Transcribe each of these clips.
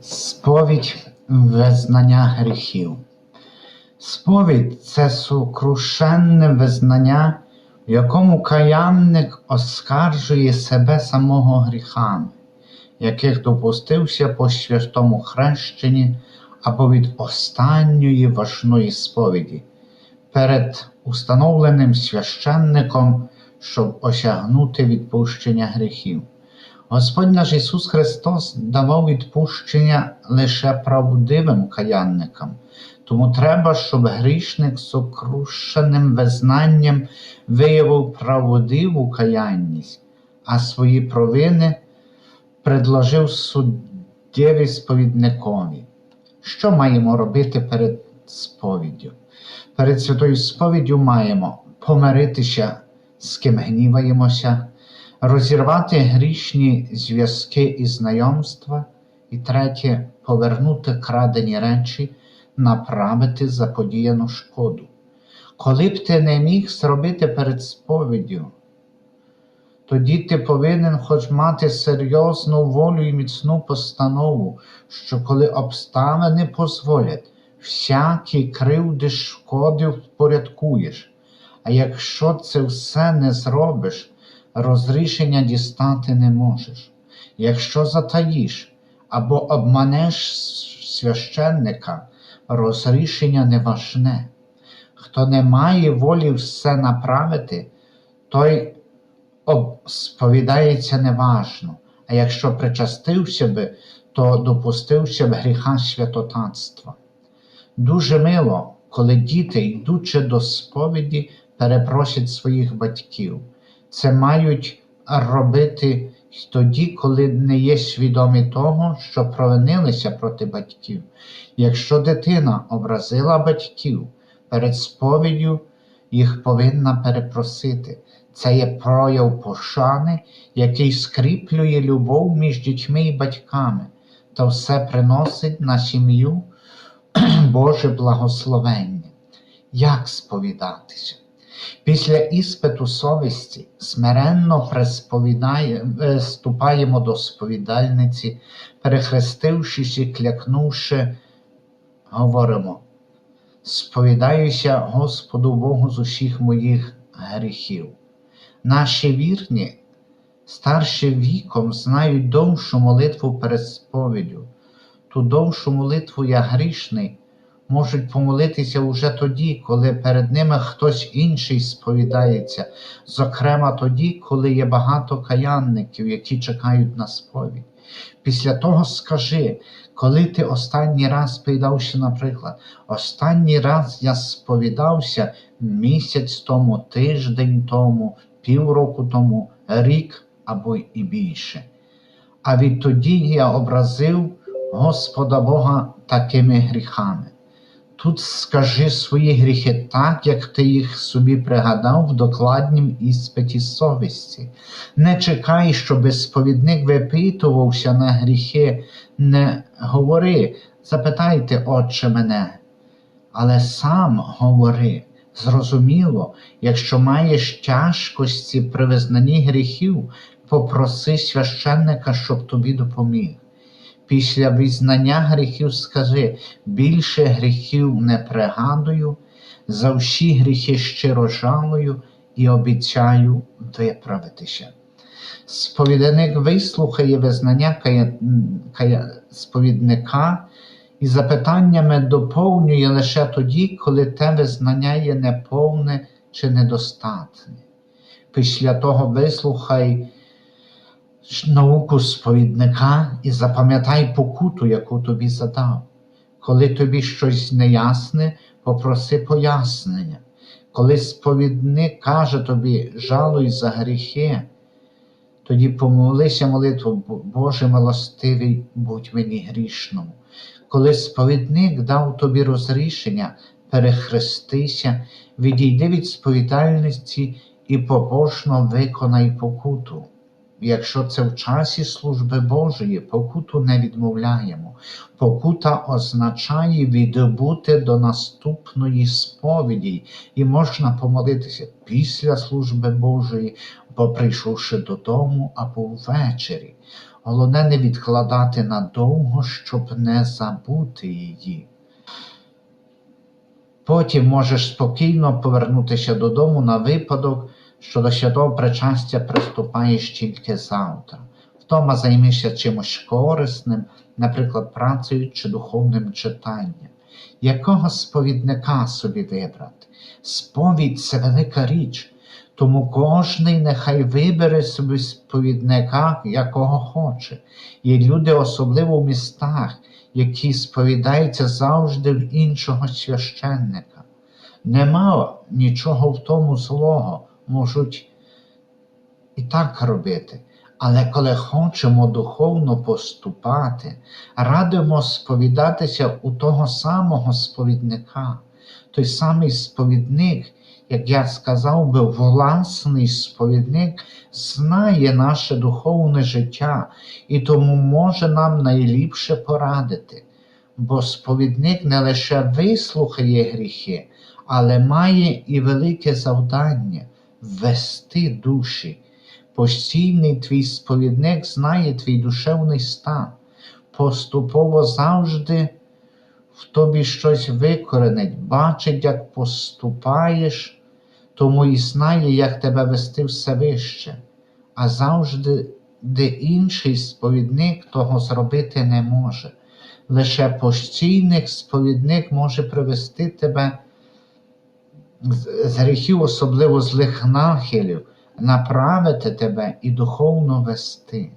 Сповідь визнання гріхів. Сповідь це сукрушенне визнання, в якому каянник оскаржує себе самого гріхами, яких допустився по святому хрещенні або від останньої важної сповіді перед установленим священником, щоб осягнути відпущення гріхів. Господь наш Ісус Христос давав відпущення лише правдивим каянникам, тому треба, щоб грішник з сокрушеним визнанням виявив правдиву каянність, а свої провини предложив суддєві сповідникові. Що маємо робити перед сповіддю? Перед святою сповіддю маємо помиритися, з ким гніваємося, розірвати грішні зв'язки і знайомства, і третє повернути крадені речі, направити заподіяну шкоду. Коли б ти не міг зробити перед сповіддю, тоді ти повинен хоч мати серйозну волю і міцну постанову, що коли обставини дозволять, всякі кривди шкоди впорядкуєш. А якщо це все не зробиш, розрішення дістати не можеш. Якщо затаїш або обманеш священника, розрішення не важне. Хто не має волі все направити, той сповідається неважно, а якщо причастився би, то допустився б гріха святотатства. Дуже мило, коли діти, йдучи до сповіді, перепросять своїх батьків. Це мають робити тоді, коли не є свідомі того, що провинилися проти батьків. Якщо дитина образила батьків перед сповіддю, їх повинна перепросити. Це є прояв пошани, який скріплює любов між дітьми і батьками, та все приносить на сім'ю Боже благословення. Як сповідатися? Після іспиту совісті смиренно ступаємо до сповідальниці, перехрестившись і клякнувши, говоримо, сповідаюся Господу Богу з усіх моїх гріхів. Наші вірні, старші віком, знають довшу молитву перед сповіддю. Ту довшу молитву я грішний, можуть помолитися уже тоді, коли перед ними хтось інший сповідається, зокрема тоді, коли є багато каянників, які чекають на сповідь. Після того скажи, коли ти останній раз сповідався, наприклад, останній раз я сповідався місяць тому, тиждень тому, півроку тому, рік або і більше. А відтоді я образив Господа Бога такими гріхами. Тут скажи свої гріхи так, як ти їх собі пригадав в докладнім іспиті совісті. Не чекай, щоб сповідник випитувався на гріхи, не говори, запитайте, Отче мене, але сам говори. Зрозуміло, якщо маєш тяжкості при визнанні гріхів, попроси священника, щоб тобі допоміг. Після визнання гріхів скажи, більше гріхів не пригадую, за всі гріхи щиро жалую і обіцяю виправитися. Сповідник вислухає визнання кая... Кая... сповідника і запитаннями доповнює лише тоді, коли те визнання є неповне чи недостатне. Після того вислухай науку сповідника і запам'ятай покуту, яку тобі задав. Коли тобі щось неясне, попроси пояснення. Коли сповідник каже тобі, жалуй за гріхи, тоді помолися молитву, Боже милостивий, будь мені грішному. Коли сповідник дав тобі розрішення, перехрестися, відійди від сповідальності і побожно виконай покуту. Якщо це в часі служби Божої, покуту не відмовляємо. Покута означає відбути до наступної сповіді, і можна помолитися після служби Божої, або прийшовши додому, або ввечері. Головне не відкладати надовго, щоб не забути її. Потім можеш спокійно повернутися додому на випадок, що до святого причастя приступаєш тільки завтра. Вдома займешся чимось корисним, наприклад, працею чи духовним читанням. Якого сповідника собі вибрати? Сповідь це велика річ, тому кожний нехай вибере собі сповідника, якого хоче. Є люди, особливо в містах, які сповідаються завжди в іншого священника. Нема нічого в тому злого, можуть і так робити. Але коли хочемо духовно поступати, радимо сповідатися у того самого сповідника. Той самий сповідник, як я сказав би, власний сповідник знає наше духовне життя і тому може нам найліпше порадити. Бо сповідник не лише вислухає гріхи, але має і велике завдання ввести душі. Постійний твій сповідник знає твій душевний стан, поступово завжди в тобі щось викоренить, бачить, як поступаєш, тому і знає, як тебе вести все вище, а завжди, де інший сповідник того зробити не може. Лише постійний сповідник може привести тебе з гріхів, особливо злих нахилів, направити тебе і духовно вести.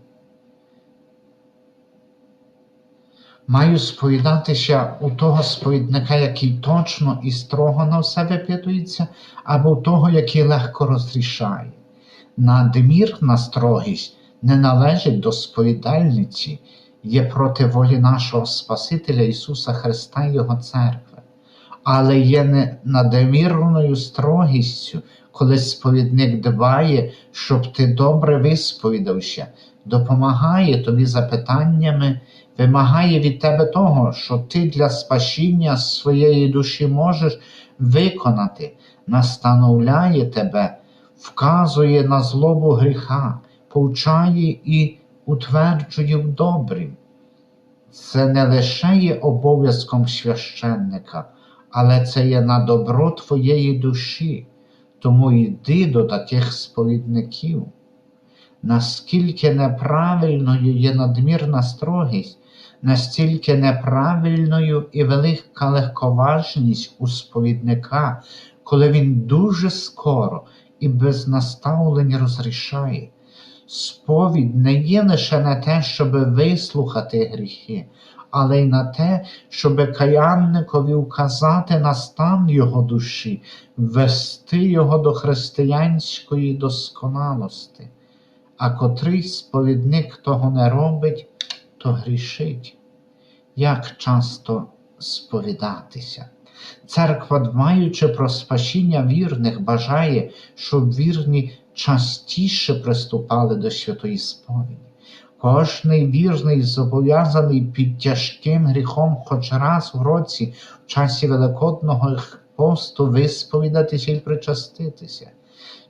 Маю сповідатися у того сповідника, який точно і строго на все випитується, або у того, який легко розрішає. Надмірна строгість не належить до сповідальниці, є проти волі нашого Спасителя Ісуса Христа і Його церкви, але є надмірною строгістю, коли сповідник дбає, щоб ти добре висповідався, допомагає тобі запитаннями, вимагає від тебе того, що ти для спасіння своєї душі можеш виконати, настановляє тебе, вказує на злобу гріха, повчає і утверджує в добрім. Це не лише є обов'язком священника, але це є на добро твоєї душі. Тому йди до таких сповідників. Наскільки неправильною є надмірна строгість, настільки неправильною і велика легковажність у сповідника, коли він дуже скоро і без наставлень розрішає. Сповідь не є лише на те, щоб вислухати гріхи, але й на те, щоб каянникові вказати на стан його душі, ввести його до християнської досконалости. А котрий сповідник того не робить, то грішить. Як часто сповідатися? Церква, дбаючи про спасіння вірних, бажає, щоб вірні частіше приступали до святої сповіді. Кожний вірний зобов'язаний під тяжким гріхом хоч раз в році в часі Великодного посту висповідатися і причаститися.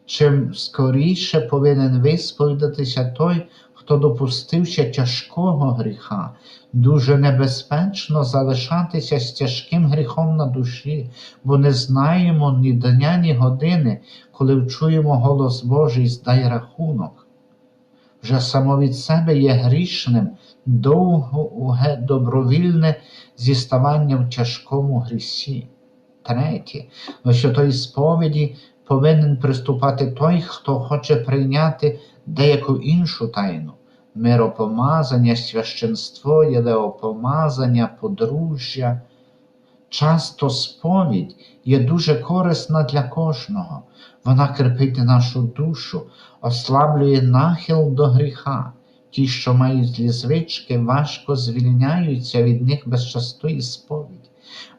Чим скоріше повинен висповідатися той, хто допустився тяжкого гріха, дуже небезпечно залишатися з тяжким гріхом на душі, бо не знаємо ні дня, ні години, коли вчуємо голос Божий здай рахунок. Вже само від себе є грішним довге добровільне зіставання в тяжкому грісі. Третє, до святої сповіді повинен приступати той, хто хоче прийняти деяку іншу тайну миропомазання, священство, єлеопомазання, подружжя. Часто сповідь є дуже корисна для кожного. Вона крепить нашу душу, ослаблює нахил до гріха. Ті, що мають злі звички, важко звільняються від них без частої сповіді.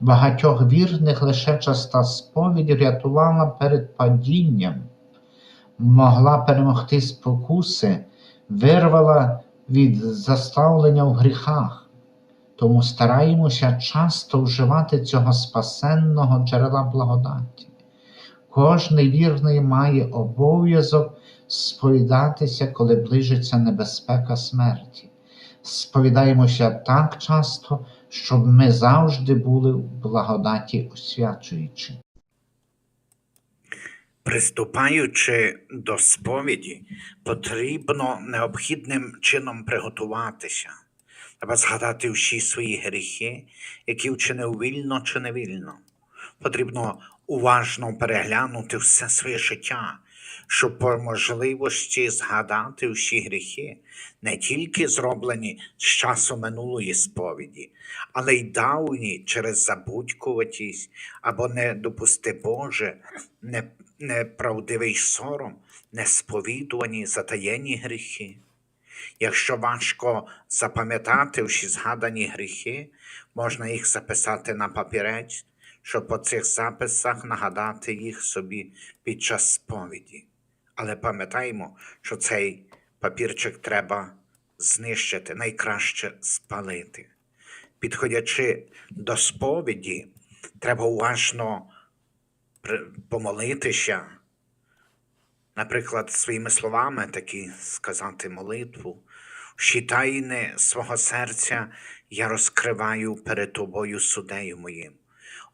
Багатьох вірних лише часта сповідь рятувала перед падінням, могла перемогти спокуси, вирвала від заставлення в гріхах. Тому стараємося часто вживати цього спасенного джерела благодаті. Кожний вірний має обов'язок сповідатися, коли ближиться небезпека смерті. Сповідаємося так часто, щоб ми завжди були в благодаті освячуючи. Приступаючи до сповіді, потрібно необхідним чином приготуватися. Треба згадати всі свої гріхи, які вчинив вільно чи невільно. Потрібно уважно переглянути все своє життя, щоб по можливості згадати всі гріхи, не тільки зроблені з часу минулої сповіді, але й давні через забудькуватість або не допусти Боже, не, неправдивий сором, несповідувані затаєнні гріхи. Якщо важко запам'ятати всі згадані гріхи, можна їх записати на папірець, щоб по цих записах нагадати їх собі під час сповіді. Але пам'ятаємо, що цей папірчик треба знищити, найкраще спалити. Підходячи до сповіді, треба уважно помолитися, наприклад, своїми словами такі сказати молитву. «Всі тайни свого серця я розкриваю перед тобою судею моїм.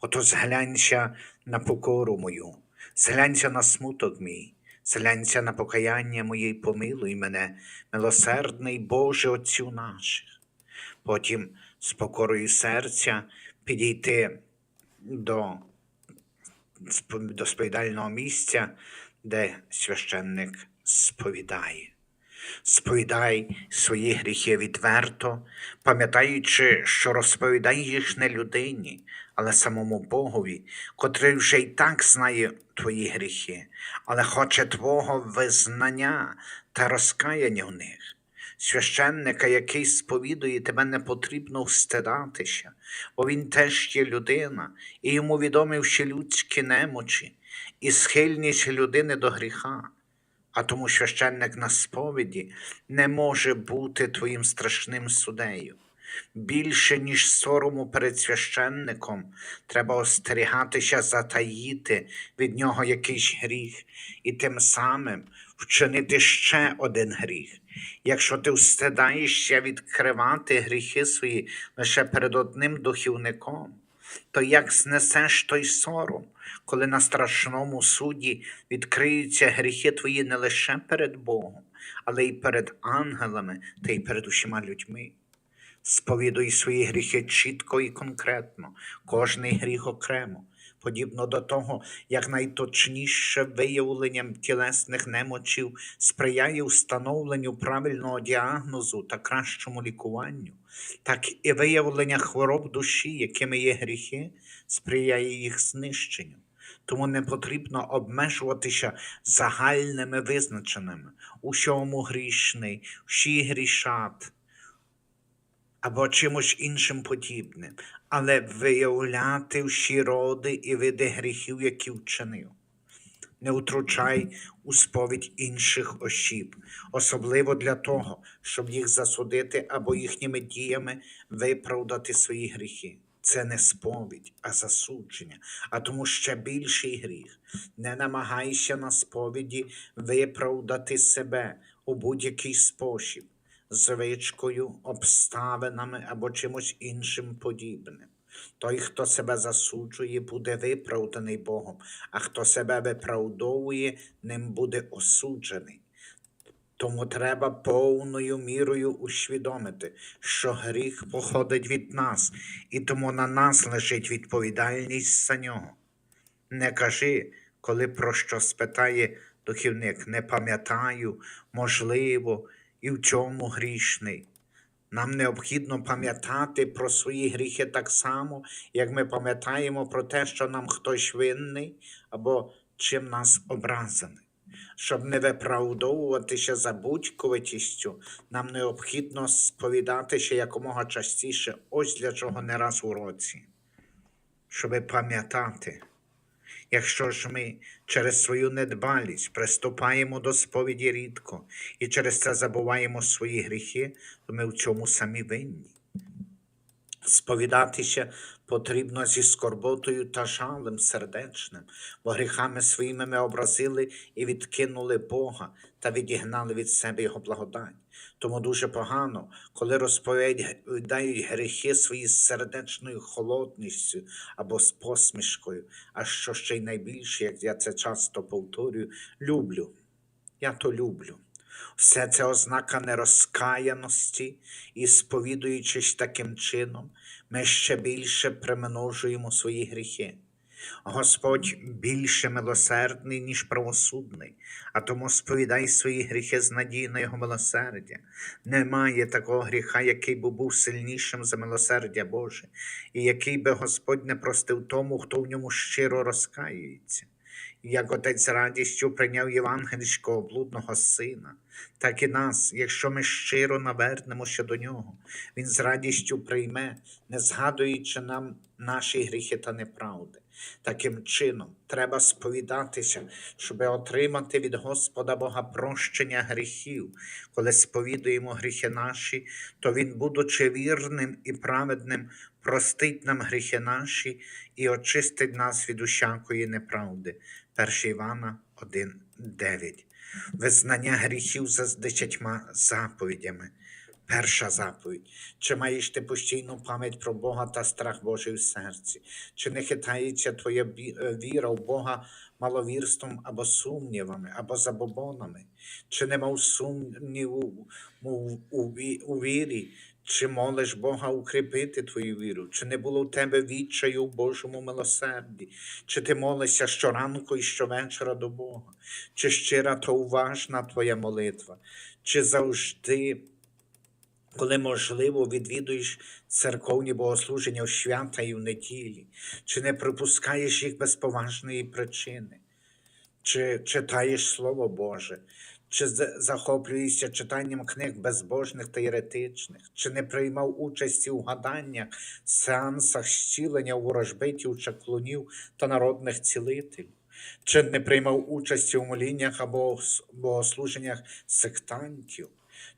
Ото зглянься на покору мою, зглянься на смуток мій, зглянься на покаяння моє помилуй мене, милосердний Боже Отцю наших. Потім з покорою серця підійти до до сповідального місця, де священник сповідає. Сповідай свої гріхи відверто, пам'ятаючи, що розповідай їх не людині, але самому Богові, котрий вже й так знає твої гріхи, але хоче твого визнання та розкаяння в них. Священника, який сповідує тебе, не потрібно встидатися, бо він теж є людина, і йому відомі всі людські немочі і схильність людини до гріха. А тому священник на сповіді не може бути твоїм страшним судею. Більше, ніж сорому перед священником, треба остерігатися затаїти від нього якийсь гріх і тим самим вчинити ще один гріх. Якщо ти встидаєшся відкривати гріхи свої лише перед одним духівником, то як знесеш той сором, коли на страшному суді відкриються гріхи твої не лише перед Богом, але й перед ангелами та й перед усіма людьми? Сповідуй свої гріхи чітко і конкретно, кожний гріх окремо, подібно до того, як найточніше виявленням тілесних немочів сприяє встановленню правильного діагнозу та кращому лікуванню, так і виявлення хвороб душі, якими є гріхи, сприяє їх знищенню. Тому не потрібно обмежуватися загальними визначеними. Усьому грішний, всі грішат або чимось іншим подібним, але виявляти всі роди і види гріхів, які вчинив. Не утручай у сповідь інших осіб, особливо для того, щоб їх засудити або їхніми діями виправдати свої гріхи. Це не сповідь, а засудження, а тому ще більший гріх. Не намагайся на сповіді виправдати себе у будь-який спосіб звичкою, обставинами або чимось іншим подібним. Той, хто себе засуджує, буде виправданий Богом, а хто себе виправдовує, ним буде осуджений. Тому треба повною мірою усвідомити, що гріх походить від нас, і тому на нас лежить відповідальність за нього. Не кажи, коли про що спитає духівник, не пам'ятаю, можливо, і в чому грішний. Нам необхідно пам'ятати про свої гріхи так само, як ми пам'ятаємо про те, що нам хтось винний або чим нас образили. Щоб не виправдовуватися забудькуватістю, нам необхідно сповідатися якомога частіше, ось для чого не раз у році. Щоби пам'ятати, Якщо ж ми через свою недбалість приступаємо до сповіді рідко і через це забуваємо свої гріхи, то ми в цьому самі винні. Сповідатися потрібно зі скорботою та жалем сердечним, бо гріхами своїми ми образили і відкинули Бога та відігнали від себе Його благодать. Тому дуже погано, коли розповідають гріхи свої сердечною холодністю або з посмішкою, а що ще й найбільше, як я це часто повторюю, люблю. Я то люблю. Все це ознака нерозкаяності, і сповідуючись таким чином, ми ще більше примножуємо свої гріхи. Господь більше милосердний, ніж правосудний, а тому сповідай свої гріхи з надією на Його милосердя. Немає такого гріха, який би був сильнішим за милосердя Боже, і який би Господь не простив тому, хто в ньому щиро розкаюється. Як отець радістю прийняв євангельського блудного сина, так і нас, якщо ми щиро навернемося до нього, він з радістю прийме, не згадуючи нам наші гріхи та неправди. Таким чином, треба сповідатися, щоб отримати від Господа Бога прощення гріхів. Коли сповідуємо гріхи наші, то Він, будучи вірним і праведним, простить нам гріхи наші і очистить нас від усякої неправди. 1 Івана 1,9. Визнання гріхів за десятьма заповідями. Перша заповідь. Чи маєш ти постійну пам'ять про Бога та страх Божий в серці? Чи не хитається твоя е, віра в Бога маловірством або сумнівами, або забобонами? Чи не мав сумніву у вірі? Чи молиш Бога укріпити твою віру? Чи не було в тебе відчаю в Божому милосерді? Чи ти молишся щоранку і щовечора до Бога? Чи щира та уважна твоя молитва? Чи завжди, коли можливо, відвідуєш церковні богослуження у свята і в неділі? Чи не припускаєш їх без поважної причини? Чи читаєш Слово Боже? Чи захоплюєшся читанням книг безбожних та єретичних? Чи не приймав участі у гаданнях, сеансах зцілення у ворожбитів, чаклунів та народних цілителів? Чи не приймав участі у моліннях або богослуженнях сектантів?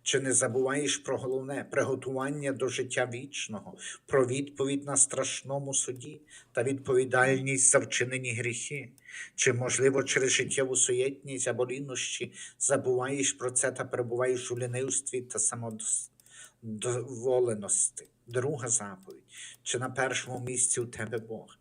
Чи не забуваєш про головне приготування до життя вічного, про відповідь на страшному суді та відповідальність за вчинені гріхи? Чи, можливо, через життєву суєтність або лінощі забуваєш про це та перебуваєш у лінивстві та самодоволеності? Друга заповідь. Чи на першому місці у тебе Бог?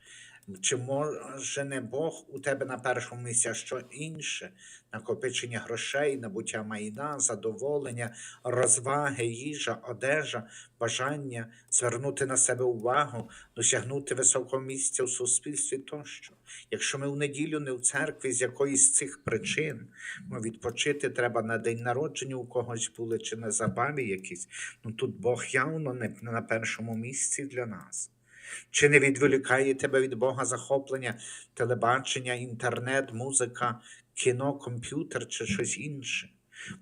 Чи може не Бог у тебе на першому місці, а що інше? Накопичення грошей, набуття майна, задоволення, розваги, їжа, одежа, бажання звернути на себе увагу, досягнути високого місця в суспільстві тощо. Якщо ми в неділю не в церкві з якоїсь цих причин, ну, відпочити треба на день народження у когось були чи на забаві якісь, ну тут Бог явно не на першому місці для нас. Чи не відволікає тебе від Бога захоплення, телебачення, інтернет, музика, кіно, комп'ютер чи щось інше?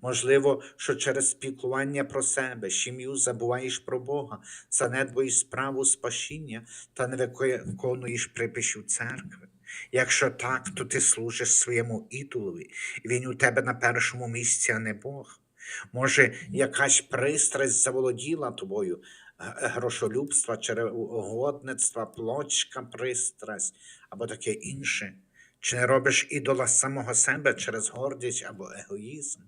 Можливо, що через спілкування про себе, сім'ю забуваєш про Бога, занедбуєш справу спасіння та не виконуєш приписів церкви. Якщо так, то ти служиш своєму ідолові, він у тебе на першому місці, а не Бог. Може, якась пристрасть заволоділа тобою, грошолюбства, череугодництва, плочка, пристрасть або таке інше. Чи не робиш ідола самого себе через гордість або егоїзм?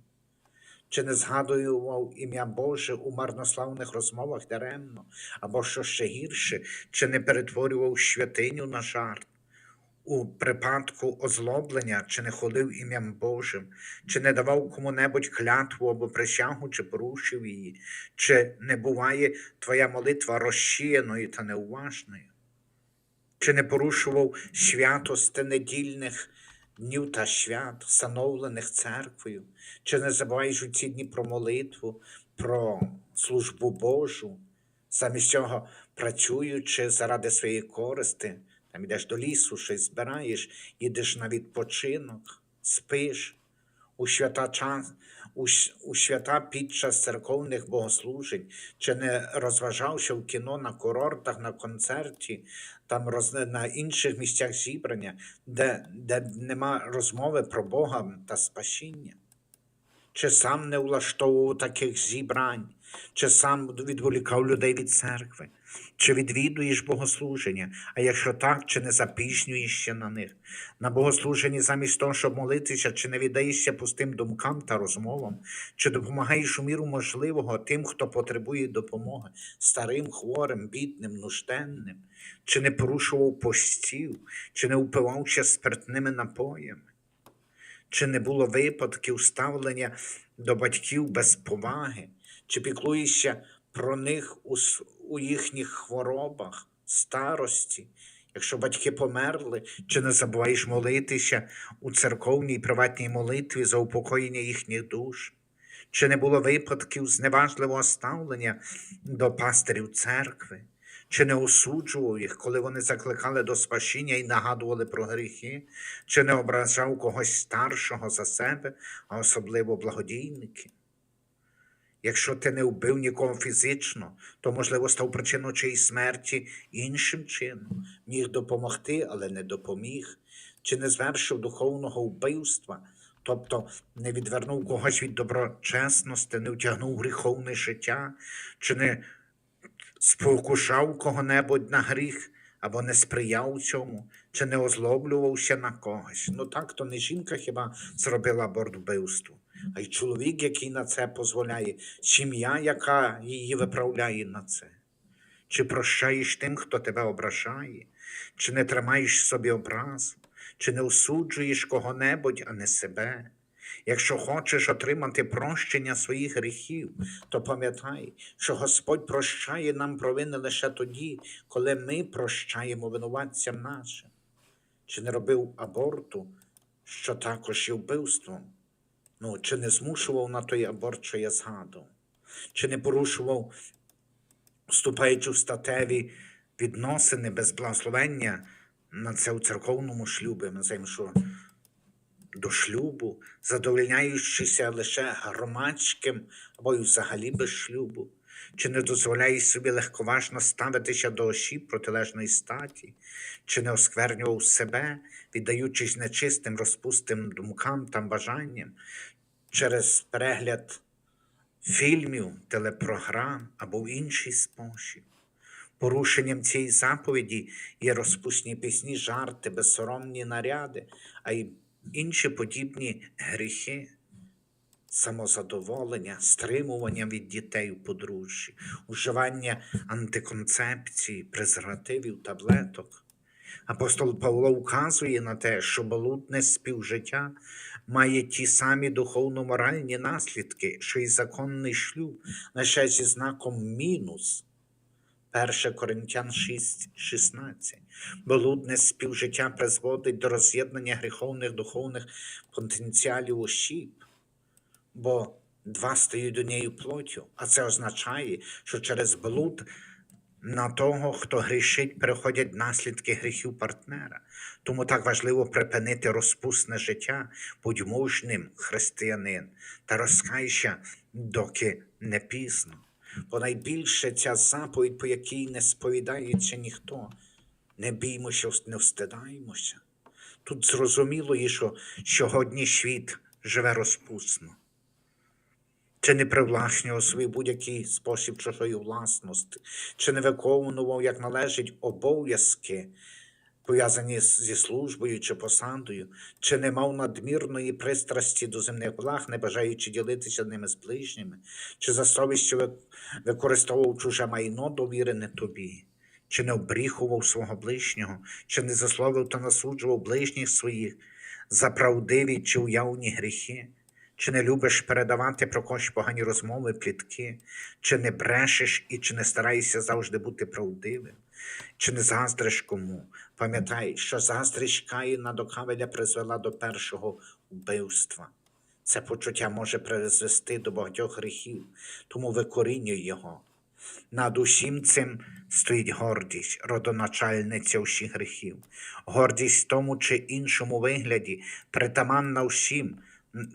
Чи не згадував ім'я Боже у марнославних розмовах даремно, або що ще гірше, чи не перетворював святиню на жарт? У припадку озлоблення, чи не ходив ім'ям Божим, чи не давав кому-небудь клятву або присягу, чи порушив її, чи не буває твоя молитва розчіяною та неуважною? Чи не порушував святости недільних днів та свят, встановлених церквою? Чи не забуваєш у ці дні про молитву, про службу Божу, замість цього працюючи заради своєї користи, там йдеш до лісу, щось збираєш, їдеш на відпочинок, спиш. У свята час, у, у свята під час церковних богослужень, чи не розважався в кіно на курортах, на концерті, там роз, на інших місцях зібрання, де, де нема розмови про Бога та спасіння. чи сам не влаштовував таких зібрань, чи сам відволікав людей від церкви, чи відвідуєш богослуження, а якщо так, чи не запізнюєшся на них. На богослуженні замість того, щоб молитися, чи не віддаєшся пустим думкам та розмовам, чи допомагаєш у міру можливого тим, хто потребує допомоги, старим, хворим, бідним, нужденним, чи не порушував постів, чи не упивався спиртними напоями. Чи не було випадків ставлення до батьків без поваги, чи піклуєшся про них у, у їхніх хворобах, старості? Якщо батьки померли, чи не забуваєш молитися у церковній приватній молитві за упокоєння їхніх душ? Чи не було випадків зневажливого ставлення до пастирів церкви? Чи не осуджував їх, коли вони закликали до спасіння і нагадували про гріхи? Чи не ображав когось старшого за себе, а особливо благодійники? Якщо ти не вбив нікого фізично, то, можливо, став причиною чиїсь смерті іншим чином, міг допомогти, але не допоміг, чи не звершив духовного вбивства, тобто не відвернув когось від доброчесності, не втягнув гріховне життя, чи не спокушав кого-небудь на гріх, або не сприяв цьому, чи не озлоблювався на когось. Ну так то не жінка хіба зробила аборт вбивству, а й чоловік, який на це дозволяє, сім'я, яка її виправляє на це. Чи прощаєш тим, хто тебе ображає, чи не тримаєш собі образу, чи не осуджуєш кого-небудь, а не себе. Якщо хочеш отримати прощення своїх гріхів, то пам'ятай, що Господь прощає нам провини лише тоді, коли ми прощаємо винуватцям нашим. Чи не робив аборту, що також є вбивством? Ну, чи не змушував на той аборт, що я згадував? Чи не порушував, вступаючи в статеві відносини без благословення на це у церковному шлюбі? Ми знаємо, що до шлюбу, задовольняючися лише громадським або й взагалі без шлюбу, чи не дозволяєш собі легковажно ставитися до осіб протилежної статі, чи не осквернював себе, віддаючись нечистим розпустим думкам та бажанням через перегляд фільмів, телепрограм або в інший спосіб. Порушенням цієї заповіді є розпусні пісні, жарти, безсоромні наряди, а й інші подібні гріхи, самозадоволення, стримування від дітей у подружжі, уживання антиконцепції, презервативів, таблеток. Апостол Павло вказує на те, що блудне співжиття має ті самі духовно-моральні наслідки, що й законний шлюб, лише зі знаком мінус. 1 Коринтян 6, 16. Блудне співжиття призводить до роз'єднання гріховних духовних потенціалів осіб, бо два стають однією плоттю, а це означає, що через блуд на того, хто грішить, переходять наслідки гріхів партнера. Тому так важливо припинити розпусне життя, будь мужним християнин та розкайся, доки не пізно. Бо найбільше ця заповідь, по якій не сповідається ніхто. Не біймося, не встидаємося. Тут зрозуміло що сьогодні світ живе розпусно. Чи не привласнював свій будь-який спосіб чужої власності, чи не виконував, як належить, обов'язки, пов'язані зі службою чи посадою, чи не мав надмірної пристрасті до земних благ, не бажаючи ділитися ними з ближніми, чи за совістю використовував чуже майно, довірене тобі, чи не обріхував свого ближнього, чи не засловив та насуджував ближніх своїх за правдиві чи уявні гріхи. Чи не любиш передавати про когось погані розмови, плітки, чи не брешеш і чи не стараєшся завжди бути правдивим, чи не заздриш кому? Пам'ятай, що заздрість Каїна до Кавеля призвела до першого вбивства. Це почуття може призвести до багатьох гріхів, тому викорінюй його. Над усім цим стоїть гордість, родоначальниця усіх гріхів. Гордість в тому чи іншому вигляді притаманна всім, н-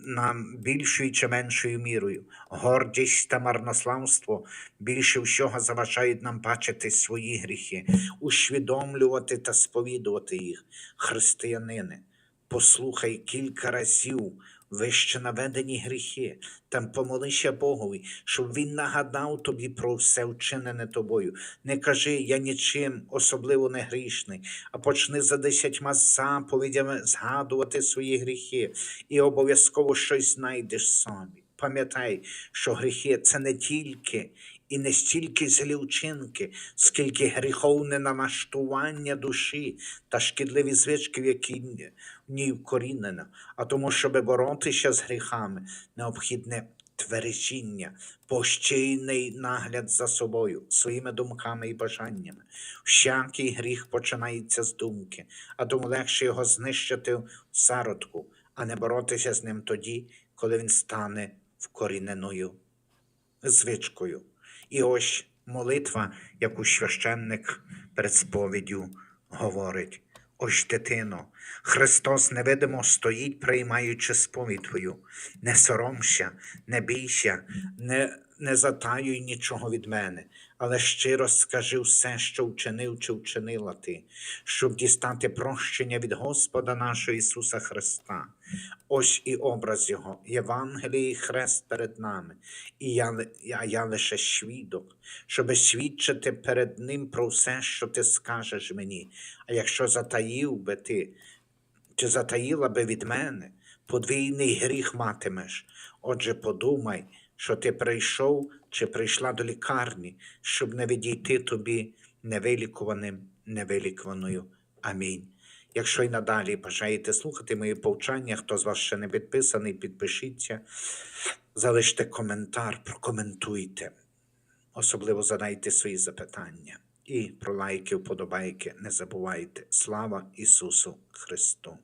нам більшою чи меншою мірою. Гордість та марнославство більше всього заважають нам бачити свої гріхи, усвідомлювати та сповідувати їх. Християнине, послухай кілька разів вище наведені гріхи. Там помолися Богові, щоб він нагадав тобі про все вчинене тобою. Не кажи, я нічим особливо не грішний, а почни за десятьма заповідями згадувати свої гріхи, і обов'язково щось знайдеш собі. Пам'ятай, що гріхи це не тільки і не стільки злі вчинки, скільки гріховне налаштування душі та шкідливі звички, в які в ній вкорінено. А тому, щоб боротися з гріхами, необхідне тверезіння, постійний нагляд за собою, своїми думками і бажаннями. Всякий гріх починається з думки, а тому легше його знищити в зародку, а не боротися з ним тоді, коли він стане вкоріненою звичкою. І ось молитва, яку священник перед сповіддю говорить. Ось дитино, Христос невидимо стоїть, приймаючи сповідь твою. Не соромся, не бійся, не, не затаюй нічого від мене, але щиро скажи все, що вчинив чи вчинила ти, щоб дістати прощення від Господа нашого Ісуса Христа. Ось і образ Його, Євангелії хрест перед нами, і я, я, я лише свідок, щоби свідчити перед Ним про все, що ти скажеш мені. А якщо затаїв би ти, чи затаїла би від мене, подвійний гріх матимеш. Отже, подумай, що ти прийшов чи прийшла до лікарні, щоб не відійти тобі невилікуваним, невилікуваною. Амінь. Якщо й надалі бажаєте слухати мої повчання, хто з вас ще не підписаний, підпишіться, залиште коментар, прокоментуйте. Особливо задайте свої запитання. І про лайки, вподобайки не забувайте. Слава Ісусу Христу!